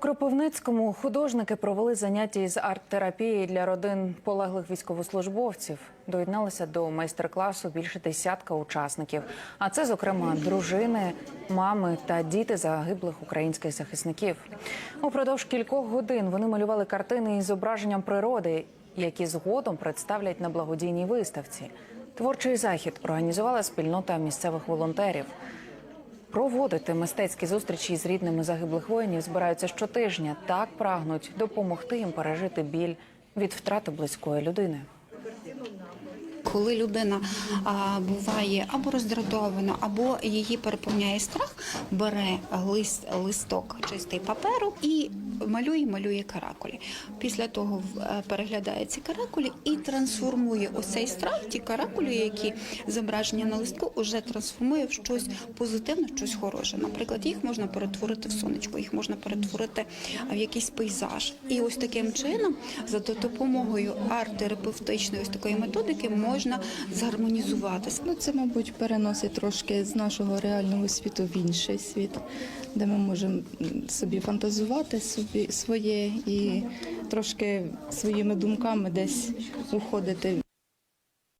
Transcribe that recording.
Кропивницькому художники провели заняття із арт-терапії для родин полеглих військовослужбовців. Доєдналися до майстер-класу більше десятка учасників. А це, зокрема, дружини, мами та діти загиблих українських захисників. Упродовж кількох годин вони малювали картини із зображенням природи, які згодом представлять на благодійній виставці. Творчий захід організувала спільнота місцевих волонтерів. Проводити мистецькі зустрічі з рідними загиблих воїнів збираються щотижня. Так прагнуть допомогти їм пережити біль від втрати близької людини. Коли людина а, буває або роздратована, або її переповняє страх, бере лист, листок чистий паперу і малює, малює каракулі. Після того в- е, переглядає ці каракулі і трансформує оцей страх, ті каракулі, які зображені на листку, уже трансформує в щось позитивне, щось хороше. Наприклад, їх можна перетворити в сонечко, їх можна перетворити в якийсь пейзаж. І ось таким чином, за допомогою арт-терапевтичної ось такої методики, можна згармонізуватися. Ну, це, мабуть, переносить трошки з нашого реального світу в інший світ, де ми можемо собі фантазувати своє і трошки своїми думками десь уходити